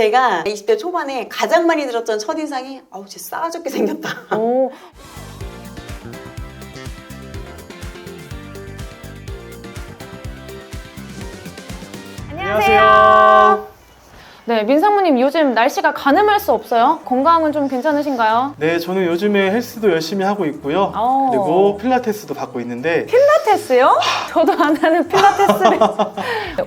제가 20대 초반에 가장 많이 들었던 첫인상이 아우 쟤 싸가지게 생겼다. 오, 안녕하세요. 네, 민상무님 요즘 날씨가 가늠할 수 없어요. 건강은 좀 괜찮으신가요? 네, 저는 요즘에 헬스도 열심히 하고 있고요. 어. 그리고 필라테스도 받고 있는데 필라테스요? 저도 안 하는 필라테스를.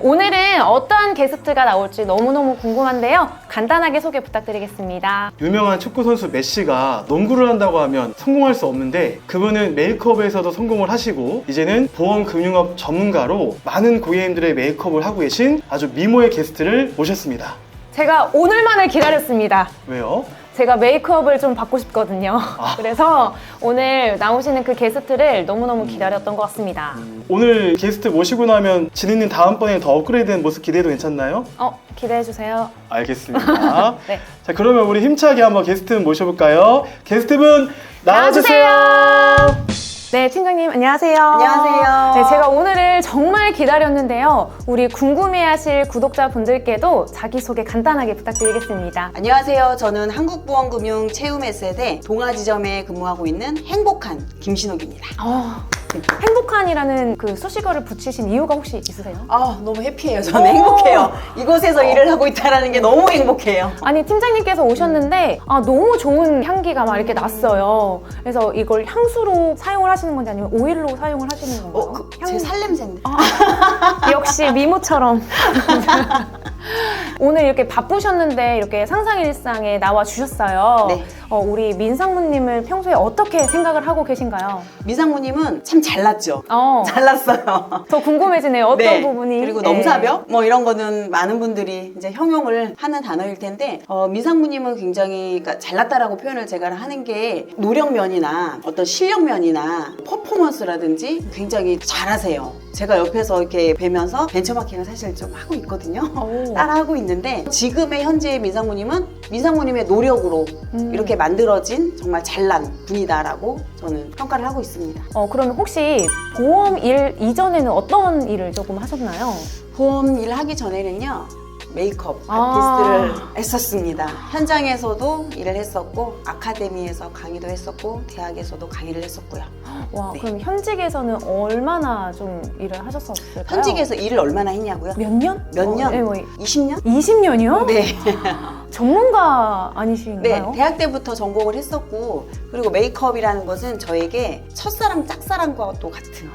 오늘은 어떠한 게스트가 나올지 너무너무 궁금한데요. 간단하게 소개 부탁드리겠습니다. 유명한 축구 선수 메시가 농구를 한다고 하면 성공할 수 없는데 그분은 메이크업에서도 성공을 하시고 이제는 보험 금융업 전문가로 많은 고객님들의 메이크업을 하고 계신 아주 미모의 게스트를 모셨습니다. 제가 오늘만을 기다렸습니다. 왜요? 제가 메이크업을 좀 받고 싶거든요. 아. 그래서 오늘 나오시는 그 게스트를 너무너무 기다렸던 것 같습니다. 오늘 게스트 모시고 나면 진희님 다음번에 더 업그레이드된 모습 기대해도 괜찮나요? 어, 기대해주세요. 알겠습니다. 네. 자, 그러면 우리 힘차게 한번 게스트 모셔볼까요? 게스트분 나와주세요. 네, 팀장님 안녕하세요. 안녕하세요. 네, 제가 오늘을 정말 기다렸는데요. 우리 궁금해하실 구독자분들께도 자기소개 간단하게 부탁드리겠습니다. 안녕하세요. 저는 한국보험금융 채움에셋의 동아지점에 근무하고 있는 행복한 김신욱입니다. 어, 행복한이라는 그 수식어를 붙이신 이유가 혹시 있으세요? 아 너무 해피해요. 저는 오. 행복해요. 이곳에서 일을 하고 있다는 게 너무 행복해요. 아니 팀장님께서 오셨는데 아 너무 좋은 향기가 막 이렇게 났어요. 그래서 이걸 향수로 사용을 하시는 건지 아니면 오일로 사용을 하시는 건가요? 어, 그, 제 살냄새인데. 역시 미모처럼. 오늘 이렇게 바쁘셨는데 이렇게 상상 일상에 나와 주셨어요. 네. 어, 우리 민상무님을 평소에 어떻게 생각을 하고 계신가요? 미상무님은 참 잘났죠. 어, 잘났어요. 더 궁금해지네요. 어떤 네. 부분이? 그리고 네. 넘사벽 뭐 이런 거는 많은 분들이 이제 형용을 하는 단어일 텐데 어, 미상무님은 굉장히 그러니까 잘났다라고 표현을 제가 하는 게 노력면이나 어떤 실력면이나 퍼포먼스라든지 굉장히 잘하세요. 제가 옆에서 이렇게 뵈면서 벤처마킹을 사실 좀 하고 있거든요. 오. 따라하고 있는데 지금의 현재의 미상무님은 미상무님의 노력으로 음. 이렇게 만들어진 정말 잘난 분이다라고 저는 평가를 하고 있습니다. 어, 그러면 혹시 보험 일 이전에는 어떤 일을 조금 하셨나요? 보험 일 하기 전에는요 메이크업 아. 아티스트를 했었습니다 현장에서도 일을 했었고 아카데미에서 강의도 했었고 대학에서도 강의를 했었고요 와, 네. 그럼 현직에서는 얼마나 좀 일을 하셨었을까요? 현직에서 일을 얼마나 했냐고요? 몇 년? 몇 어, 년? 네, 뭐 20년? 20년이요? 네. 전문가 네, 아니신가요? 대학 때부터 전공을 했었고 그리고 메이크업이라는 것은 저에게 첫사랑 짝사랑과 또 같은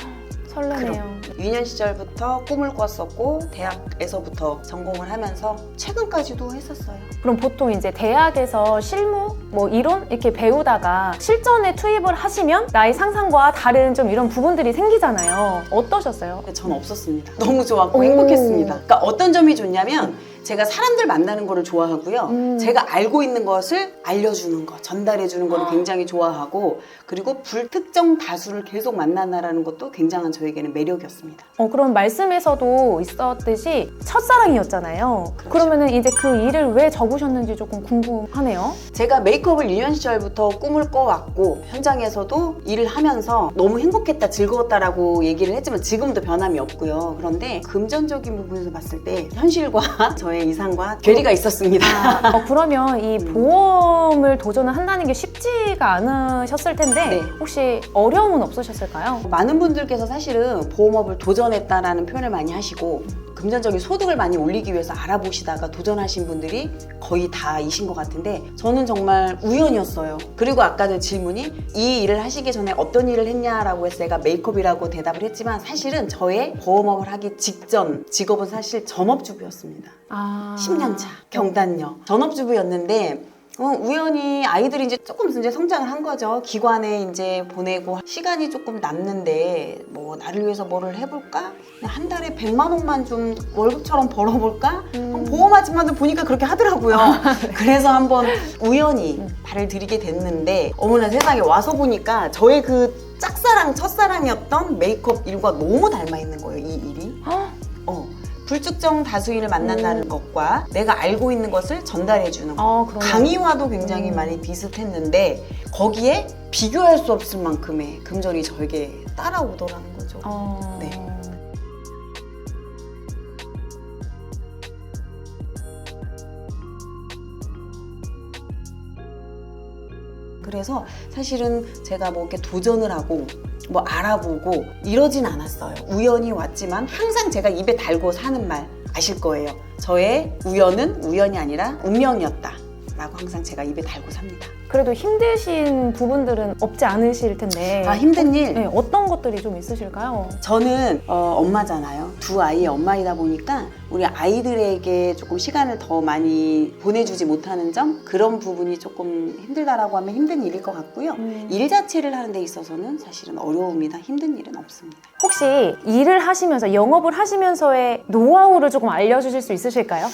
설레네요. 유년 시절부터 꿈을 꿨었고 대학에서부터 전공을 하면서 최근까지도 했었어요 그럼 보통 이제 대학에서 실무, 뭐 이론 이렇게 배우다가 실전에 투입을 하시면 나의 상상과 다른 좀 이런 부분들이 생기잖아요. 어떠셨어요? 전 없었습니다. 너무 좋았고 오. 행복했습니다. 그러니까 어떤 점이 좋냐면 제가 사람들 만나는 거를 좋아하고요. 음. 제가 알고 있는 것을 알려주는 거, 전달해주는 거를 굉장히 좋아하고 그리고 불특정 다수를 계속 만나나라는 것도 굉장한 저에게는 매력이었습니다. 어, 그럼 말씀에서도 있었듯이 첫사랑이었잖아요. 그렇죠. 그러면은 이제 그 일을 왜 접으셨는지 조금 궁금하네요. 제가 메이크업을 유년 시절부터 꿈을 꿔왔고 현장에서도 일을 하면서 너무 행복했다, 즐거웠다라고 얘기를 했지만 지금도 변함이 없고요. 그런데 금전적인 부분에서 봤을 때 현실과 저의 이상과 괴리가 있었습니다. 어, 그러면 이 보험을 도전을 한다는 게 쉽지가 않으셨을 텐데 네. 혹시 어려움은 없으셨을까요? 많은 분들께서 사실은 보험업을 도전했다라는 표현을 많이 하시고 금전적인 소득을 많이 올리기 위해서 알아보시다가 도전하신 분들이 거의 다이신 것 같은데 저는 정말 우연이었어요. 그리고 아까는 질문이 이 일을 하시기 전에 어떤 일을 했냐라고 해서 제가 메이크업이라고 대답을 했지만 사실은 저의 보험업을 하기 직전 직업은 사실 전업주부였습니다. 아... 10년 차 경단녀 전업주부였는데 어, 우연히 아이들이 이제 조금 이제 성장을 한 거죠. 기관에 이제 보내고 시간이 조금 남는데 뭐 나를 위해서 뭐를 해볼까? 한 달에 100만 원만 좀 월급처럼 벌어볼까? 음. 보험 아줌마들 보니까 그렇게 하더라고요. 그래서 한번 우연히 발을 들이게 됐는데 어머나 세상에 와서 보니까 저의 그 짝사랑 첫사랑이었던 메이크업 일과 너무 닮아 있는 거예요. 불특정 다수인을 만난다는 음. 것과 내가 알고 있는 것을 전달해 주는 것. 아, 강의와도 굉장히 음. 많이 비슷했는데 거기에 비교할 수 없을 만큼의 금전이 저에게 따라오더라는 거죠. 아. 네. 그래서 사실은 제가 뭐 이렇게 도전을 하고 뭐 알아보고 이러진 않았어요. 우연히 왔지만 항상 제가 입에 달고 사는 말 아실 거예요. 저의 우연은 우연이 아니라 운명이었다. 라고 항상 제가 입에 달고 삽니다. 그래도 힘드신 부분들은 없지 않으실 텐데. 아, 힘든 일? 네, 어떤 것들이 좀 있으실까요? 저는 어, 엄마잖아요. 두 아이의 엄마이다 보니까 우리 아이들에게 조금 시간을 더 많이 보내주지 못하는 점 그런 부분이 조금 힘들다라고 하면 힘든 일일 것 같고요. 음. 일 자체를 하는 데 있어서는 사실은 어려움이나 힘든 일은 없습니다. 혹시 일을 하시면서 영업을 하시면서의 노하우를 조금 알려주실 수 있으실까요?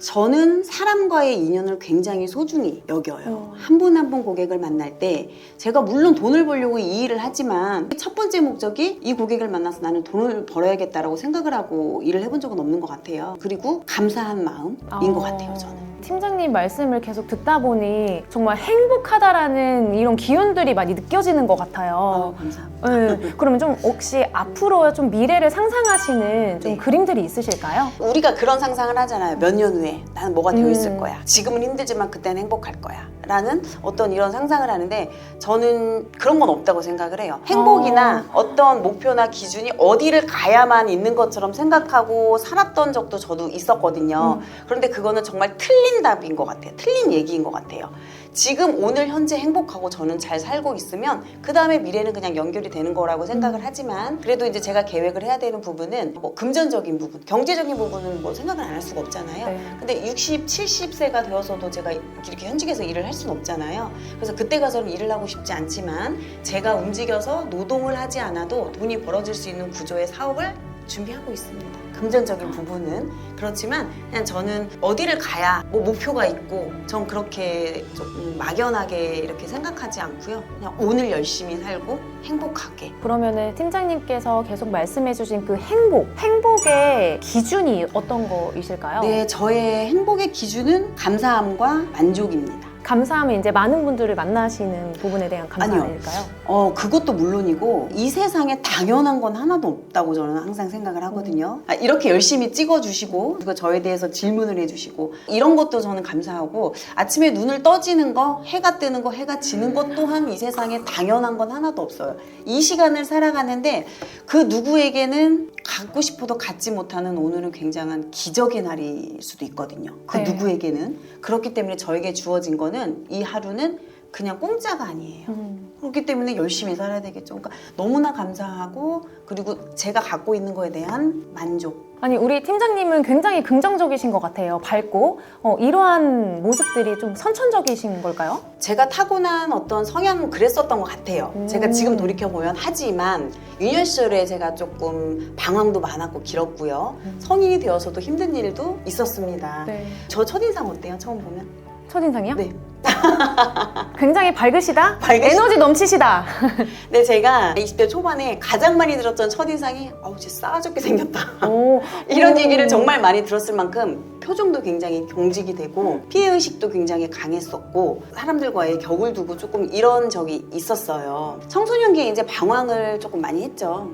저는 사람과의 인연을 굉장히 소중히 여겨요. 한 분 한 분 고객을 만날 때 제가 물론 돈을 벌려고 이 일을 하지만 첫 번째 목적이 이 고객을 만나서 나는 돈을 벌어야겠다라고 생각을 하고 일을 해본 적은 없는 것 같아요. 그리고 감사한 마음인 것 같아요, 저는. 팀장님 말씀을 계속 듣다 보니 정말 행복하다라는 이런 기운들이 많이 느껴지는 것 아, 같아요. 감사합니다. 네, 그러면 좀 혹시 앞으로 좀 미래를 상상하시는 좀 네. 그림들이 있으실까요? 우리가 그런 상상을 하잖아요. 몇 년 후에 나는 뭐가 되어 있을 음. 거야. 지금은 힘들지만 그때는 행복할 거야. 라는 어떤 이런 상상을 하는데 저는 그런 건 없다고 생각을 해요. 행복이나 어. 떤 목표나 기준이 어디를 가야만 있는 것처럼 생각하고 살았던 적도 저도 있었거든요. 그런데 그거는 정말 틀린 답인 것 같아요. 틀린 얘기인 것 같아요. 지금 오늘 현재 행복하고 저는 잘 살고 있으면 그 다음에 미래는 그냥 연결이 되는 거라고 생각을 하지만 그래도 이제 제가 계획을 해야 되는 부분은 뭐 금전적인 부분, 경제적인 부분은 뭐 생각을 안 할 수가 없잖아요. 네. 근데 60, 70세가 되어서도 제가 이렇게 현직에서 일을 할 수는 없잖아요. 그래서 그때 가서는 일을 하고 싶지 않지만 제가 움직여서 노동을 하지 않아도 돈이 벌어질 수 있는 구조의 사업을 준비하고 있습니다. 금전적인 부분은 그렇지만 그냥 저는 어디를 가야 뭐 목표가 있고 전 그렇게 조금 막연하게 이렇게 생각하지 않고요. 그냥 오늘 열심히 살고 행복하게 그러면은 팀장님께서 계속 말씀해주신 그 행복, 행복의 기준이 어떤 거이실까요? 네, 저의 행복의 기준은 감사함과 만족입니다. 감사하면 이제 많은 분들을 만나시는 부분에 대한 아니요. 감사일까요? 어, 그것도 물론이고, 이 세상에 당연한 건 하나도 없다고 저는 항상 생각을 하거든요. 아, 이렇게 열심히 찍어주시고, 그리고 저에 대해서 질문을 해주시고, 이런 것도 저는 감사하고, 아침에 눈을 떠지는 거, 해가 뜨는 거, 해가 지는 것 또한 이 세상에 당연한 건 하나도 없어요. 이 시간을 살아가는데, 그 누구에게는 갖고 싶어도 갖지 못하는 오늘은 굉장한 기적의 날일 수도 있거든요. 그 네. 누구에게는. 그렇기 때문에 저에게 주어진 거는 이 하루는 그냥 공짜가 아니에요. 음. 그렇기 때문에 열심히 살아야 되겠죠. 그러니까 너무나 감사하고 그리고 제가 갖고 있는 거에 대한 만족. 아니 우리 팀장님은 굉장히 긍정적이신 것 같아요. 밝고 어, 이러한 모습들이 좀 선천적이신 걸까요? 제가 타고난 어떤 성향은 그랬었던 것 같아요. 음. 제가 지금 돌이켜 보면 하지만 유년 시절에 제가 조금 방황도 많았고 길었고요. 음. 성인이 되어서도 힘든 일도 있었습니다. 네. 저 첫인상 어때요? 처음 보면? 첫인상이요? 네. 굉장히 밝으시다. 밝으시다. 에너지 넘치시다. 근데 제가 20대 초반에 가장 많이 들었던 첫인상이 어우 쟤 싸가지게 생겼다. 오, 이런 오. 얘기를 정말 많이 들었을 만큼 표정도 굉장히 경직이 되고 피해 의식도 굉장히 강했었고 사람들과의 격을 두고 조금 이런 적이 있었어요. 청소년기에 이제 방황을 조금 많이 했죠.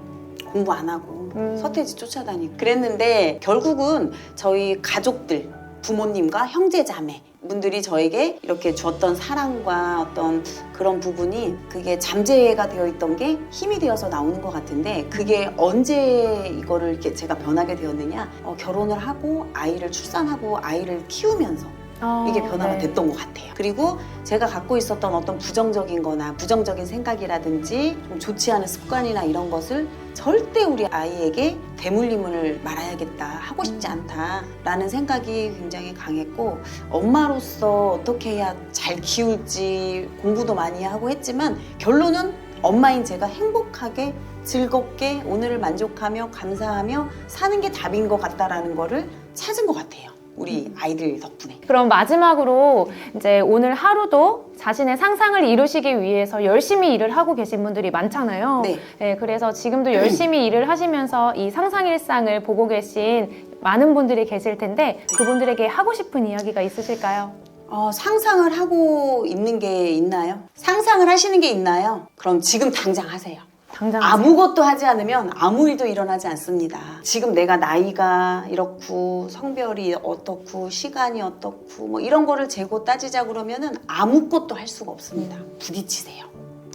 공부 안 하고 음. 서태지 쫓아다니고 그랬는데 결국은 저희 가족들 부모님과 형제 자매 분들이 저에게 이렇게 주었던 사랑과 어떤 그런 부분이 그게 잠재가 되어 있던 게 힘이 되어서 나오는 것 같은데 그게 언제 이거를 이렇게 제가 변하게 되었느냐? 어, 결혼을 하고 아이를 출산하고 아이를 키우면서 아, 이게 변화가 네. 됐던 것 같아요. 그리고 제가 갖고 있었던 어떤 부정적인 거나 부정적인 생각이라든지 좀 좋지 않은 습관이나 이런 것을 절대 우리 아이에게 대물림을 말아야겠다, 하고 싶지 음. 않다라는 생각이 굉장히 강했고 엄마로서 어떻게 해야 잘 키울지 공부도 많이 하고 했지만 결론은 엄마인 제가 행복하게 즐겁게 오늘을 만족하며 감사하며 사는 게 답인 것 같다라는 거를 찾은 것 같아요. 우리 아이들 덕분에. 그럼 마지막으로 이제 오늘 하루도 자신의 상상을 이루시기 위해서 열심히 일을 하고 계신 분들이 많잖아요. 네. 네, 그래서 지금도 열심히 일을 하시면서 이 상상 일상을 보고 계신 많은 분들이 계실 텐데 그분들에게 하고 싶은 이야기가 있으실까요? 어, 상상을 하고 있는 게 있나요? 상상을 하시는 게 있나요? 그럼 지금 당장 하세요. 당장 아무것도 하지 않으면 아무 일도 일어나지 않습니다. 지금 내가 나이가 이렇고 성별이 어떻고 시간이 어떻고 뭐 이런 거를 재고 따지자 그러면은 아무것도 할 수가 없습니다. 부딪히세요.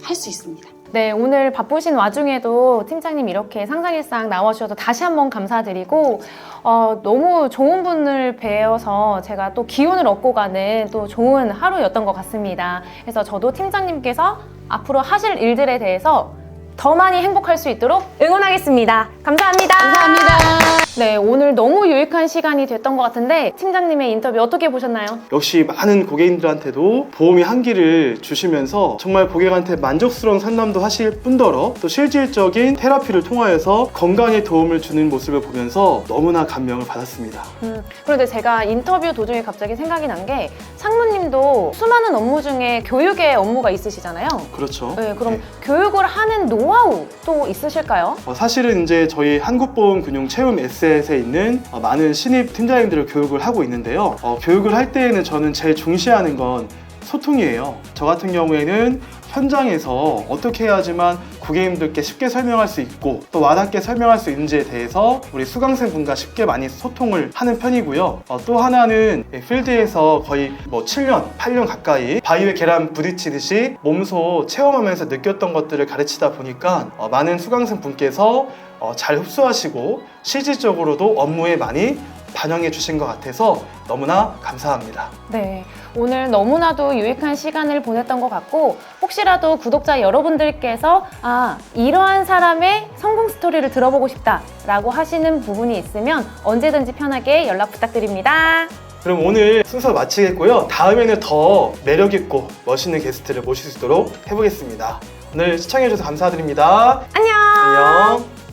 할 수 있습니다. 네, 오늘 바쁘신 와중에도 팀장님 이렇게 상상일상 나와주셔서 다시 한번 감사드리고, 어, 너무 좋은 분을 뵈어서 제가 또 기운을 얻고 가는 또 좋은 하루였던 것 같습니다. 그래서 저도 팀장님께서 앞으로 하실 일들에 대해서 더 많이 행복할 수 있도록 응원하겠습니다. 감사합니다. 감사합니다. 네, 오늘 너무 유익한 시간이 됐던 것 같은데, 팀장님의 인터뷰 어떻게 보셨나요? 역시 많은 고객님들한테도 보험이 한기를 주시면서 정말 고객한테 만족스러운 상담도 하실 뿐더러 또 실질적인 테라피를 통하여서 건강에 도움을 주는 모습을 보면서 너무나 감명을 받았습니다. 음, 그런데 제가 인터뷰 도중에 갑자기 생각이 난 게 상무님도 수많은 업무 중에 교육의 업무가 있으시잖아요. 그렇죠. 네, 그럼 네. 교육을 하는 노 하우 또 있으실까요? 어, 사실은 이제 저희 한국보험금융 채움 에셋에 있는 어, 많은 신입 팀장님들을 교육을 하고 있는데요. 어, 교육을 할 때에는 저는 제일 중시하는 건 소통이에요. 저 같은 경우에는 현장에서 어떻게 해야지만 고객님들께 쉽게 설명할 수 있고 또 와닿게 설명할 수 있는지에 대해서 우리 수강생 분과 쉽게 많이 소통을 하는 편이고요. 어, 또 하나는 이 필드에서 거의 뭐 7년, 8년 가까이 바위에 계란 부딪히듯이 몸소 체험하면서 느꼈던 것들을 가르치다 보니까 어, 많은 수강생 분께서 어, 잘 흡수하시고 실질적으로도 업무에 많이 반영해 주신 것 같아서 너무나 감사합니다. 네, 오늘 너무나도 유익한 시간을 보냈던 것 같고 혹시라도 구독자 여러분들께서 아 이러한 사람의 성공 스토리를 들어보고 싶다라고 하시는 부분이 있으면 언제든지 편하게 연락 부탁드립니다. 그럼 오늘 순서 마치겠고요. 다음에는 더 매력있고 멋있는 게스트를 모실 수 있도록 해보겠습니다. 오늘 시청해주셔서 감사드립니다. 안녕. 안녕.